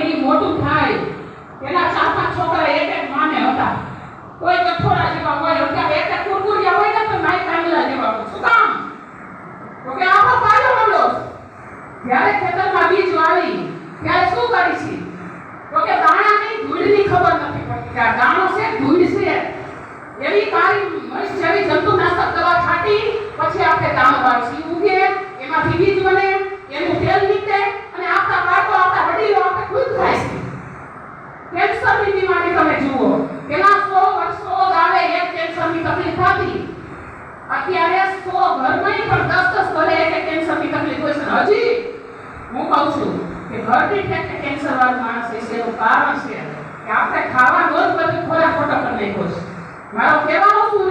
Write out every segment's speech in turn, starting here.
એ મોટું થાય એના ચાર પાંચ છોકરા એક એક માને હતા. કોઈ કઠોરા જેવા હોય અત્યારે એક કુરકુરિયા હોય ને તો નાઈ કાંગલા જેવા હોય. કામ? તો કે આખો કાયો મળો જ્યારે ખેતરમાં બીજ વાવી, ત્યારે શું કરી છે? તો કે દાણાની ધૂળની ખબર નથી પડતી આ દાણો છે, ધૂળ છે. એવી કાળી મનુષ્ય જેવી જંતુનાશક દવા છાંટી, પછી આપણે દાણો વાવીએ ઉગે એમાંથી બીજ બને એનું તેલ નીકળે અને આપણા બાળકો આપણા વડીલો આપણે ખુદ થાય છે કેન્સરની બીમારી તમે જુઓ પેલા સો વર્ષો ગાવે એક કેન્સરની તકલીફ હતી અત્યારે ઘર નહીં પણ દસ દસ ભલે એક કેન્સરની તકલીફ હોય છે. હજી હું કહું છું કે ઘરની ઠેક કેન્સર વાળો માણસ છે એનું કારણ છે કે આપણે ખાવાનો જ બધું ખોરાક ખોટો કરી નાખ્યો છે. મારો કહેવાનો શું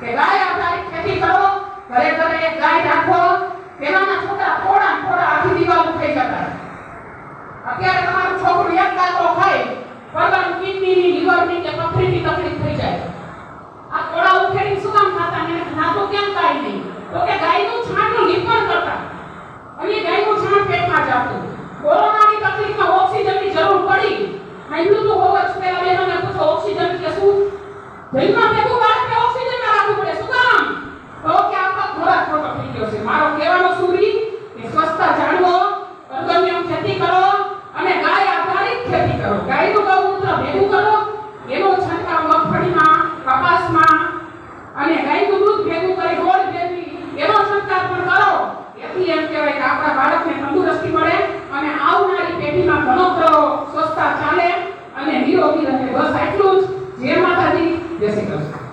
કે ગાય આપણી ખેતી કરો, ઘરે ઘરે ગાય રાખો. પેલાના જઈમાં ભેગું બાળકને ઓક્સિજનમાં રાખવું પડે શું કામ તો કે આખો થોડા ખોટો થઈ ગયો છે. મારો કહેવાનો સુરી કે સ્વસ્થતા જાળવો અર્ગમ્યમ ખેતી કરો અને ગાય આધારિત ખેતી કરો. ગાયનું ગૌમૂત્ર ભેગું કરો, એનો છંટકાવ મગફળીમાં, કપાસમાં અને ગાયનું દૂધ ભેગું કરી ગોળ ભેગી એનો છંટકાવ પણ કરો. એથી એમ કહેવાય કે આપણા બાળકને તંદુરસ્તી મળે અને આવનારી પેઢીમાં ઘણો ખરો સ્વસ્થતા ચાલે અને નિરોગી રહે. બસ આટલું જ. Amém.